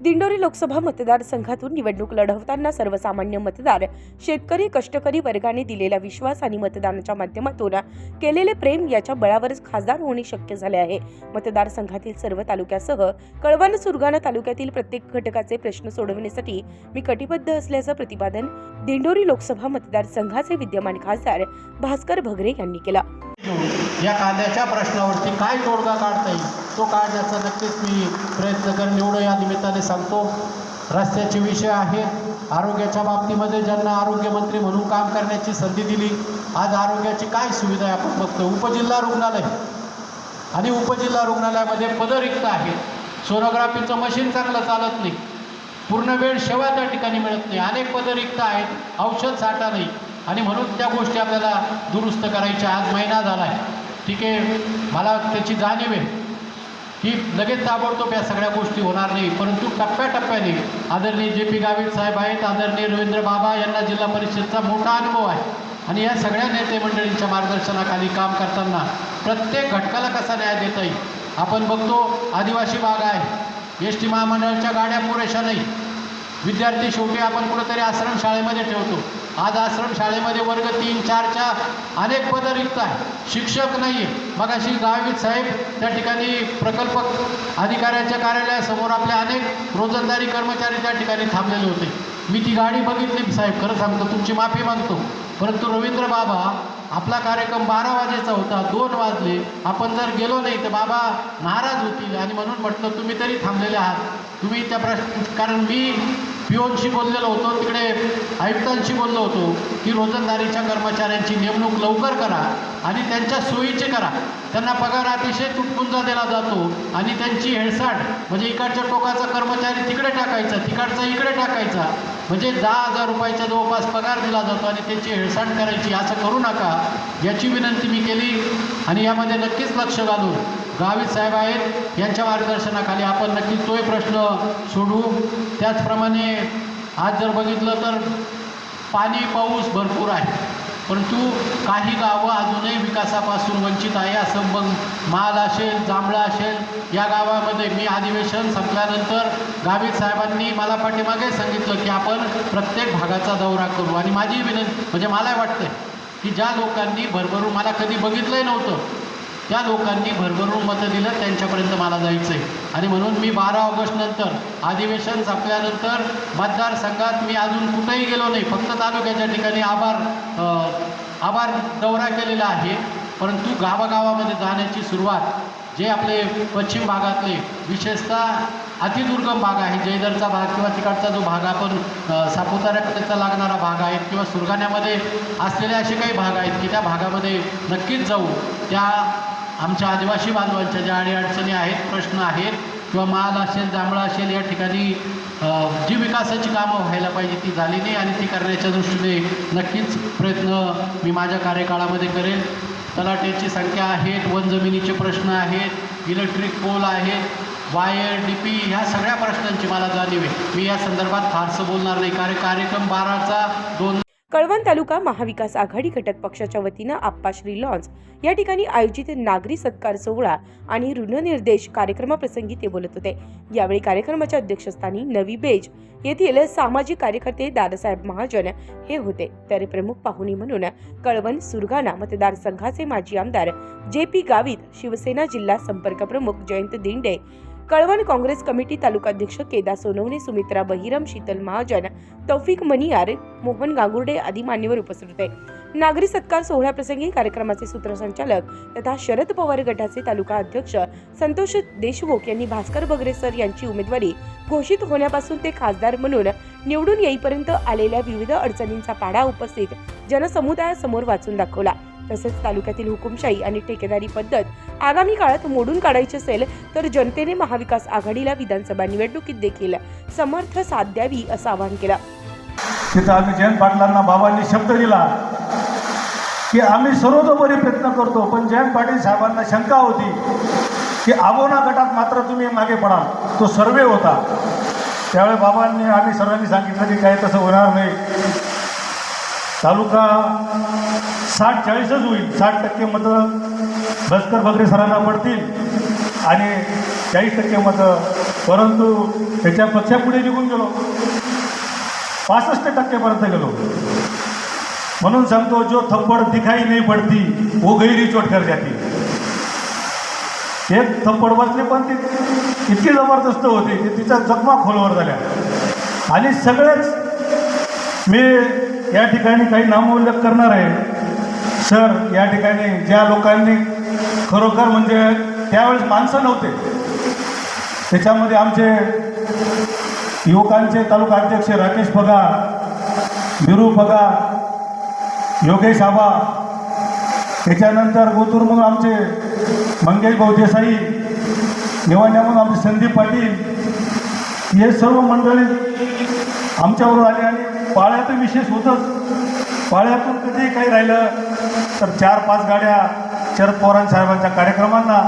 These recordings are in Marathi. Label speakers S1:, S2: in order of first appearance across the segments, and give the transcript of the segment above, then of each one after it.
S1: दिंडोरी लोकसभा मतदारसंघातून निवडणूक लढवताना सर्वसामान्य मतदार शेतकरी कष्टकरी वर्गाने दिलेला विश्वास आणि मतदानाच्या माध्यमातून केलेले प्रेम याच्या बळावरच खासदार होणे शक्य झाले आहे. मतदारसंघातील सर्व तालुक्यासह कळवण सुरगाणा तालुक्यातील प्रत्येक घटकाचे प्रश्न सोडवण्यासाठी मी कटिबद्ध असल्याचं प्रतिपादन दिंडोरी लोकसभा मतदारसंघाचे विद्यमान खासदार भास्कर भगरे यांनी केलं.
S2: या कांद्याच्या प्रश्नावरती काय तोडगा काढता येईल? तो काढण्याचा नक्कीच मी प्रयत्न करेन. एवढं या निमित्ताने सांगतो. रस्त्याचे विषय आहेत आरोग्याच्या बाबतीमध्ये ज्यांना आरोग्यमंत्री म्हणून काम करण्याची संधी दिली आज आरोग्याची काय सुविधा आहे आपण बघतो. उपजिल्हा रुग्णालय आणि उपजिल्हा रुग्णालयामध्ये पदं रिक्त आहेत सोनोग्राफीचं मशीन चांगलं चालत नाही. पूर्ण वेळ सेवा त्या ठिकाणी मिळत नाही. अनेक पदं रिक्त आहेत. औषध साठा नाही. आणि म्हणून त्या गोष्टी आपल्याला दुरुस्त करायच्या आज महिना झाला आहे. ठीक आहे. मला त्याची जाणीव आहे. की लगेच ताबडतोब या सगळ्या गोष्टी होणार नाही. परंतु टप्प्याटप्प्याने आदरणीय जे पी गावित साहेब आहेत आदरणीय रवींद्र बाबा यांना जिल्हा परिषदचा मोठा अनुभव आहे. आणि या सगळ्या नेते मंडळींच्या मार्गदर्शनाखाली काम करताना प्रत्येक घटकाला कसा न्याय देता येईल? आपण बघतो आदिवासी भाग आहे. एस टी महामंडळाच्या गाड्या पुरेशा नाही. विद्यार्थी शेवटी आपण कुठंतरी आश्रमशाळेमध्ये ठेवतो. आज आश्रमशाळेमध्ये वर्ग तीन चारच्या अनेक पदं रिक्त आहे शिक्षक नाही आहे मग अशी गावीत साहेब त्या ठिकाणी प्रकल्प अधिकाऱ्यांच्या कार्यालयासमोर आपले अनेक रोजंदारी कर्मचारी त्या ठिकाणी थांबलेले होते. मी ती गाडी बघितली. साहेब खरं सांगतो तुमची माफी मागतो. परंतु रवींद्र बाबा आपला कार्यक्रम बारा वाजेचा होता. दोन वाजले. आपण जर गेलो नाही तर बाबा नाराज होतील आणि म्हणून म्हटलं तुम्ही तरी थांबलेले आहात. तुम्ही त्या प्रश्न कारण मी पिओनशी बोललेलो होतो तिकडे आयुक्तांशी बोललो होतो की रोजंदारीच्या कर्मचाऱ्यांची नेमणूक लवकर करा आणि त्यांच्या सोयीची करा. त्यांना पगार अतिशय तुटपुंजा दिला जातो आणि त्यांची हेळसाट म्हणजे इकडच्या टोकाचा कर्मचारी तिकडे टाकायचा तिकडचा इकडे टाकायचा म्हणजे दहा हजार रुपयाच्या जवळपास पगार दिला जातो आणि त्याची हेळसांड करायची. असं करू नका. याची विनंती मी केली आणि यामध्ये नक्कीच लक्ष घालून गावित साहेब आहेत यांच्या मार्गदर्शनाखाली आपण नक्कीच तोही प्रश्न सोडवू. त्याचप्रमाणे आज जर बघितलं तर पाणी पाऊस भरपूर आहे. परंतु काही गावं अजूनही विकासापासून वंचित आहे. असं मग माल असेल जांभळा असेल या गावामध्ये मी अधिवेशन संपल्यानंतर गावित साहेबांनी मला पाठीमागे सांगितलं की आपण प्रत्येक भागाचा दौरा करू. आणि माझी विनंती म्हणजे मला वाटतं की ज्या लोकांनी भरभरून मला कधी बघितलंही नव्हतं त्या लोकांनी भरभरून मतं दिलं त्यांच्यापर्यंत मला जायचं आहे आणि म्हणून मी बारा ऑगस्टनंतर अधिवेशन संपल्यानंतर मतदारसंघात मी अजून कुठेही गेलो नाही. फक्त तालुक्याच्या ठिकाणी आभार आभार दौरा केलेला आहे. परंतु गावागावामध्ये जाण्याची सुरुवात जे आपले पश्चिम भागातले विशेषतः अतिदुर्गम भाग आहे जयदरचा भाग किंवा तिकडचा जो भाग आपण सापुताऱ्याकडेचा सापुताऱ्याकडचा लागणारा भाग आहे किंवा सुरगाण्यामध्ये असलेले असे काही भाग आहेत की त्या भागामध्ये नक्कीच जाऊ. त्या आमच्या आदिवासी बांधवांच्या ज्या अडीअडचणी आहेत प्रश्न आहेत किंवा माल असेल जांभळा असेल या ठिकाणी जी विकासाची कामं व्हायला पाहिजे ती झाली नाही आणि ती करण्याच्या दृष्टीने नक्कीच प्रयत्न मी माझ्या कार्यकाळामध्ये करेल तलाट्याची संख्या आहेत वन जमिनीचे प्रश्न आहेत इलेक्ट्रिक पोल आहेत वायर डी पी ह्या सगळ्या प्रश्नांची मला जाणीव आहे. मी या संदर्भात फारसं बोलणार नाही कारण कार्यक्रम बाराचा दोन
S1: कळवण तालुका महाविकास आघाडी घटक पक्षाच्या वतीनं आप्पाश्री लॉन्स या ठिकाणी आयोजित नागरी सत्कार सोहळा आणि ऋणनिर्देश कार्यक्रमाप्रसंगी ते बोलत होते. यावेळी कार्यक्रमाच्या अध्यक्षस्थानी नवी बेज येथील सामाजिक कार्यकर्ते दादासाहेब महाजन हे होते. तर प्रमुख पाहुणे म्हणून कळवण सुरगाणा मतदारसंघाचे माजी आमदार जे पी गावित शिवसेना जिल्हा संपर्क प्रमुख जयंत दिंडे कळवण काँग्रेस कमिटी तालुकाध्यक्ष केदार सोनवणे सुमित्रा बहिरम शीतल महाजन तौफिक मनियार मोहन गांगुर्डे आदी मान्यवर उपस्थित होते. नागरी सत्कार सोहळ्याप्रसंगी कार्यक्रमाचे सूत्रसंचालक तथा शरद पवार गटाचे तालुका अध्यक्ष संतोष देशमुख यांनी भास्कर बगरे सर यांची उमेदवारी घोषित होण्यापासून ते खासदार म्हणून निवडून येईपर्यंत आलेल्या विविध अडचणींचा पाडा उपस्थित जनसमुदायासमोर वाचून दाखवला. तसेच तालुक्यातील हुकुमशाही आणि ठेकेदारी पद्धत आगामी काळात मोडून काढायची असेल तर जनतेने महाविकास आघाडीला विधानसभा निवडणुकीत देखील समर्थ साथ द्यावी असं आवाहन केलं.
S3: तिथं आम्ही जयंत पाटलांना बाबांनी शब्द दिला की आम्ही सर्वतोपरी प्रयत्न करतो पण जयंत पाटील साहेबांना शंका होती की आबोना गटात मात्र तुम्ही मागे पडा तो सर्वे होता. त्यावेळी बाबांनी आम्ही सर्वांनी सांगितलं की काही तसं होणार नाही. तालुका साठ चाळीसच होईल. साठ टक्के मतं भास्कर बगरे सरांना पडतील. आणि चाळीस टक्के मतं परंतु त्याच्या पुढे निघून गेलो. पासष्ट टक्केपर्यंत गेलो. म्हणून सांगतो जो थप्पड दिखाई नाही पडती वो गैरी चोट कर जाती. एक थप्पड बसली पण ती इतकी जबरदस्त होती की तिच्या जखमा खोलवर झाल्या. आणि सगळेच मी या ठिकाणी काही नामोल्लेख करणार आहे. सर या ठिकाणी ज्या लोकांनी खरोखर म्हणजे त्यावेळेस माणसं नव्हते त्याच्यामध्ये आमचे युवकांचे तालुका अध्यक्ष राकेश पगार बिरू पगार योगेश आबा त्याच्यानंतर गोतूर म्हणून आमचे मंगेश भाऊ देसाई निवाण्या म्हणून आमचे संदीप पाटील हे सर्व मंडळी आमच्याबरोबर आले आणि पाळ्यात विशेष होतंच. पाळ्यातून कधी काही राहिलं तर चार पाच गाड्या शरद पवार साहेबांच्या कार्यक्रमांना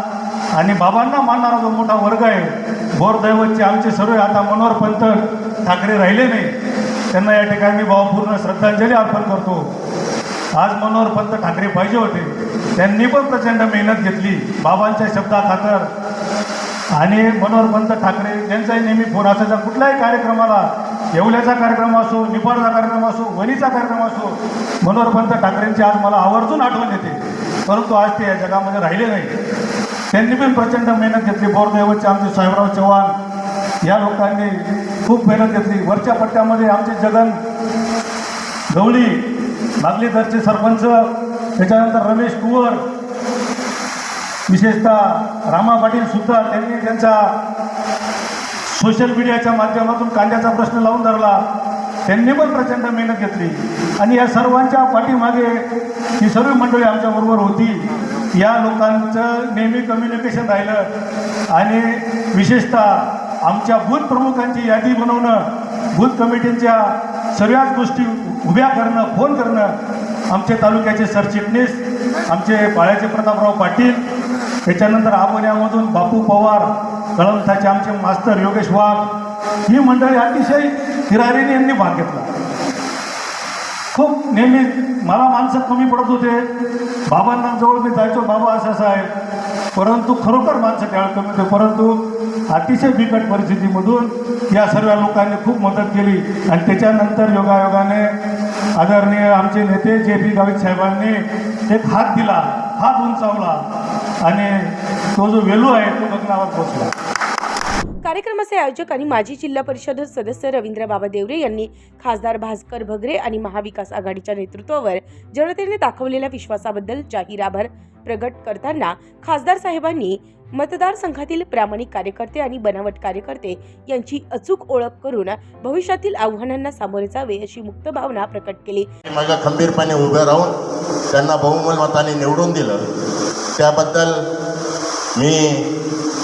S3: आणि बाबांना मानणारा जो मोठा वर्ग आहे भोरदैवतचे आमचे सर्व आता मनोहर पंत ठाकरे राहिले नाही. त्यांना या ठिकाणी मी भावपूर्ण श्रद्धांजली अर्पण करतो. आज मनोहर पंत ठाकरे पाहिजे होते. त्यांनी पण प्रचंड मेहनत घेतली बाबांच्या शब्दाखातर. आणि मनोहर पंत ठाकरे यांचाही नेहमी फोन असायचा कुठल्याही कार्यक्रमाला येवल्याचा कार्यक्रम असो निपाडचा कार्यक्रम असो वणीचा कार्यक्रम असो मनोहरपंत ठाकरेंची आज मला आवर्जून आठवण येते. परंतु आज ते या जगामध्ये राहिले नाही. त्यांनी पण प्रचंड मेहनत घेतली. बोरदैवतचे आमचे साहेबराव चव्हाण या लोकांनी खूप मेहनत घेतली. वरच्या पट्ट्यामध्ये आमचे जगन गवळी बागलीदरचे सरपंच त्याच्यानंतर रमेश कुवर विशेषतः रामा पाटील सुद्धा त्यांनी त्यांचा सोशल मीडियाच्या माध्यमातून कांद्याचा प्रश्न लावून धरला. त्यांनी पण प्रचंड मेहनत घेतली. आणि या सर्वांच्या पाठीमागे ही सर्व मंडळी आमच्याबरोबर होती. या लोकांचं नेहमी कम्युनिकेशन राहिलं. आणि विशेषतः आमच्या बूथ प्रमुखांची यादी बनवणं बूथ कमिटींच्या सगळ्याच गोष्टी उभ्या करणं फोन करणं आमचे तालुक्याचे सरचिटणीस आमचे पाळ्याचे प्रतापराव पाटील त्याच्यानंतर आबोल्यामधून बापू पवार कळमठाचे आमचे मास्तर योगेश वाघ ही मंडळी अतिशय हिरारीने यांनी भाग घेतला. खूप नेहमी मला माणसं कमी पडत होते. बाबांना जवळ मी जायचो बाबा असं असं आहे परंतु खरोखर माणसं त्यावेळेस कमी होते. परंतु अतिशय बिकट परिस्थितीमधून या सर्व लोकांनी खूप मदत केली. आणि त्याच्यानंतर योगायोगाने आदरणीय आमचे नेते जे पी गावित साहेबांनी एक हात दिला हात उंचावला. आणि तो जो वेलू आहे तो गगनावर पोचला
S1: कार्यक्रमाचे आयोजक आणि माजी जिल्हा परिषद सदस्य रवींद्र बाबा देवरे यांनी खासदार भास्कर भगरे आणि महाविकास आघाडीच्या नेतृत्वावर जनतेने दाखवलेल्या विश्वासाबद्दल जाहीर आभार प्रगट करताना खासदार साहेबांनी मतदारसंघातील प्रामाणिक कार्यकर्ते आणि बनावट कार्यकर्ते यांची अचूक ओळख करून भविष्यातील आव्हानांना सामोरे जावे अशी मुक्त भावना प्रकट केली.
S4: माझ्या खंबीरपणे उभं राहून त्यांना बहुमत मताने निवडून दिलं. त्याबद्दल मी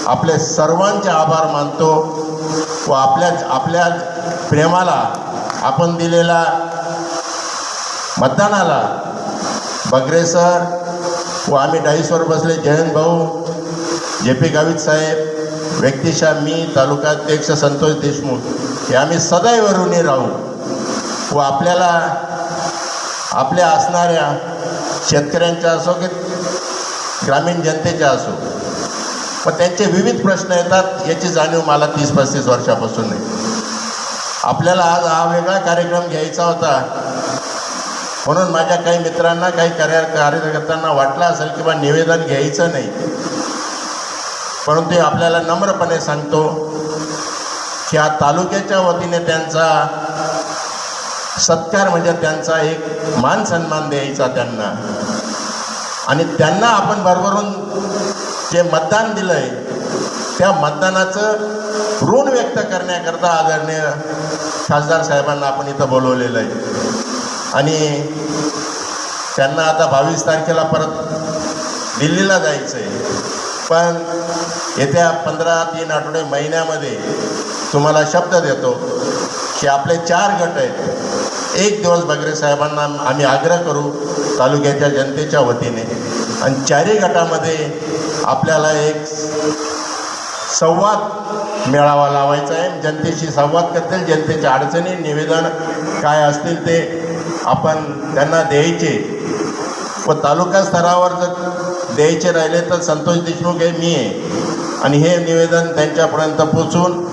S4: आपले सर्वांचे आभार मानतो व आपल्या आपल्या प्रेमाला आपण दिलेला मतदानाला. बगरे सर व आम्ही डाईसवर बसले. जयंत भाऊ जे पी गावित साहेब व्यक्तिशा मी तालुकाध्यक्ष संतोष देशमुख हे आम्ही सदैव ऋणी राहू व आपल्याला आपल्या असणाऱ्या शेतकऱ्यांच्या असो की ग्रामीण जनतेच्या असो. पण त्यांचे विविध प्रश्न येतात याची जाणीव मला तीस पस्तीस वर्षापासून आहे. आपल्याला आज हा वेगळा कार्यक्रम घ्यायचा होता. म्हणून माझ्या काही मित्रांना काही कार्य कार्यकर्त्यांना वाटलं असेल की बा निवेदन घ्यायचं नाही. परंतु आपल्याला नम्रपणे सांगतो की हा तालुक्याच्या वतीने त्यांचा सत्कार म्हणजे त्यांचा एक मान सन्मान द्यायचा त्यांना. आणि त्यांना आपण भरभरून जे मतदान दिलं आहे त्या मतदानाचं ऋण व्यक्त करण्याकरता आदरणीय खासदार साहेबांना आपण इथं बोलवलेलं आहे. आणि त्यांना आता बावीस तारखेला परत दिल्लीला जायचं आहे पण येत्या पंधरा तीन आठवडे महिन्यामध्ये तुम्हाला शब्द देतो की आपले चार गट आहेत. एक दिवस बगरे साहेबांना आम्ही आग्रह करू तालुक्याच्या जनतेच्या वतीने. आणि चारही गटामध्ये आपल्याला एक संवाद मेळावा लावायचा आहे. जनतेशी संवाद करतील. जनतेच्या अडचणी निवेदन काय असतील ते आपण त्यांना द्यायचे. व तालुका स्तरावर जर द्यायचे राहिले तर संतोष देशमुख हे मी आहे. आणि हे निवेदन त्यांच्यापर्यंत पोचून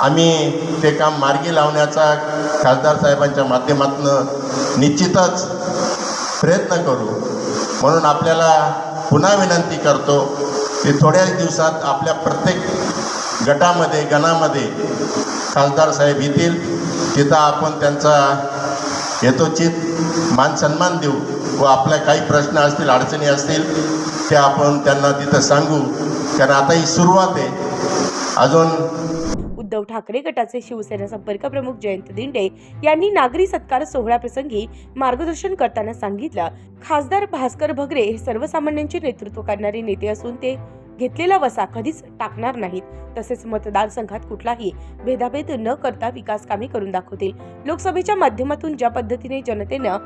S4: आम्ही ते काम मार्गी लावण्याचा खासदार साहेबांच्या माध्यमातून निश्चितच प्रयत्न करू. म्हणून आपल्याला पुन्हा विनंती करतो की थोड्याच दिवसात आपल्या प्रत्येक गटामध्ये गणामध्ये खासदार साहेब येतील. तिथं आपण त्यांचा यथोचित मान सन्मान देऊ व आपल्या काही प्रश्न असतील अडचणी असतील ते आपण त्यांना तिथं सांगू. कारण आता ही सुरुवात आहे. अजून
S1: ठाकरे गटाचे शिवसेना संपर्क प्रमुख जयंत दिंडे यांनी नागरी सत्कार सोहळ्याप्रसंगी मार्गदर्शन करताना सांगितलं. खासदार भास्कर भगरे हे सर्वसामान्यांचे नेतृत्व करणारे नेते असून ते घेतलेला वसा कधीच टाकणार नाहीत. तसेच मतदारसंघात कुठलाही भेदाभेद न करता विकास कामे करून दाखवतील. लोकसभेच्या माध्यमातून ज्या पद्धतीने जनतेनं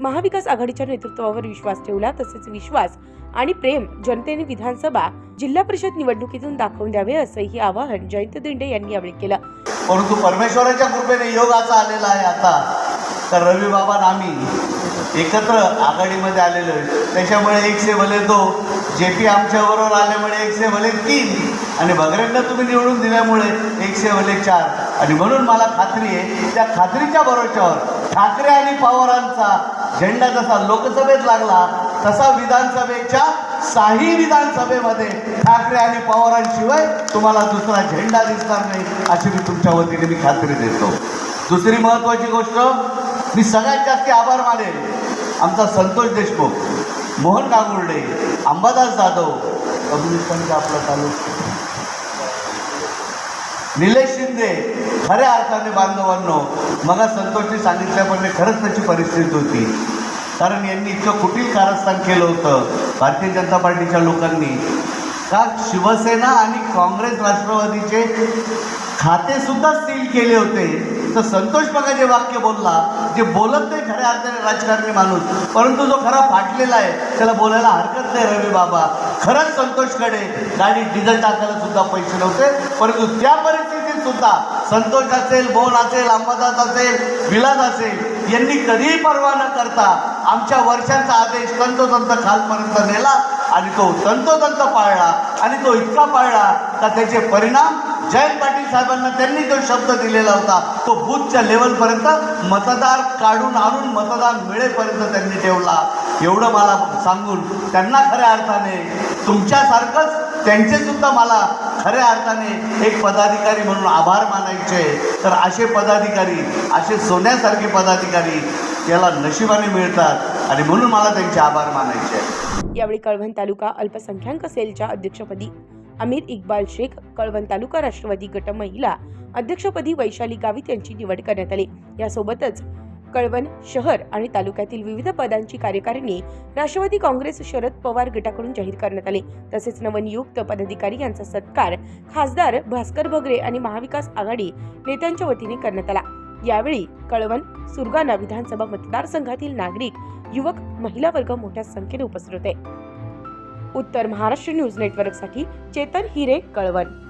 S1: महाविकास आघाडीच्या नेतृत्वावर विश्वास ठेवला तसेच विश्वास आणि प्रेम जनतेने विधानसभा जिल्हा परिषद निवडणुकीतून दाखवून द्यावे असंही आवाहन जयंत दिंडे यांनी यावेळी केलं.
S5: परंतु परमेश्वराच्या कृपेने योग असा आलेला आहे आता. तर रवी बाबा आम्ही एकत्र आघाडीमध्ये आलेलो आहे. त्याच्यामुळे एक से भले तो जे पी आमच्याबरोबर आल्यामुळे एकशे भले तीन. आणि भगरेंना तुम्ही निवडून दिल्यामुळे एकशे भले चार. आणि म्हणून मला खात्री आहे त्या खात्रीच्या भरोश्यावर ठाकरे आणि पवारांचा झेंडा जसा लोकसभेत लागला तसा विधानसभेच्या साही विधानसभेमध्ये ठाकरे आणि पवारांशिवाय तुम्हाला दुसरा झेंडा दिसणार नाही अशी मी तुमच्या वतीने मी खात्री देतो. दुसरी महत्त्वाची गोष्ट मी सगळ्यात जास्त आभार मानेल आमचा संतोष देशमुख. मोहन नागुर्डे अंबादास जाधव कम्युनिस्टांचा आपला तालुका. निलेश शिंदे खऱ्या अर्थाने बांधवांनो मला संतोषने सांगितल्याप्रमाणे खरंच त्याची परिस्थिती होती. कारण यांनी इतकं कुटील कारस्थान केलं होतं भारतीय जनता पार्टीच्या लोकांनी. का शिवसेना आणि काँग्रेस राष्ट्रवादीचे खाते सुद्धा सील केले होते. तर संतोष बघा जे वाक्य बोलला जे बोलत नाही खऱ्या अर्थाने राजकारणी माणूस परंतु जो खरा फाटलेला आहे त्याला बोलायला हरकत नाही रवी बाबा. खरंच संतोषकडे गाडी डिझेल टाकायला सुद्धा पैसे नव्हते परंतु त्या परिस्थितीत सुद्धा संतोष असेल बोन असेल अंबादास असेल विलास असेल यांनी कधीही पर्वा न करता आमच्या वर्षांचा आदेश तंतोतंत खालपर्यंत नेला आणि तो तंतोतंत पाळला आणि तो इतका पाळला का त्याचे परिणाम जयंत पाटील साहेबांना त्यांनी जो शब्द दिलेला होता तो बूथच्या लेवलपर्यंत मतदार काढून आणून मतदान मिळेपर्यंत त्यांनी ठेवला. एवढं मला सांगून त्यांना खऱ्या अर्थाने तुमच्यासारखंच त्यांचे सुद्धा मला खऱ्या अर्थाने एक पदाधिकारी म्हणून आभार मानायचे. तर असे पदाधिकारी असे सोन्यासारखे पदाधिकारी याला नशिबाने मिळतात आणि म्हणून मला त्यांचे आभार मानायचे. आहे
S1: यावेळी कळवण तालुका अल्पसंख्याक सेलच्या अध्यक्षपदी अमीर इक्बाल शेख कळवण तालुका राष्ट्रवादी गट महिला अध्यक्षपदी वैशाली गावित यांची निवड करण्यात आली. यासोबतच कळवण शहर आणि तालुक्यातील विविध पदांची कार्यकारिणी राष्ट्रवादी काँग्रेस शरद पवार गटाकडून जाहीर करण्यात आली. तसेच नवनियुक्त पदाधिकारी यांचा सत्कार खासदार भास्कर भगरे आणि महाविकास आघाडी नेत्यांच्या वतीने करण्यात आला. यावेळी कळवण सुरगाणा विधानसभा मतदारसंघातील नागरिक युवक महिला वर्ग मोठ्या संख्येने उपस्थित होते. उत्तर महाराष्ट्र न्यूज नेटवर्कसाठी चेतन हिरे कळवण.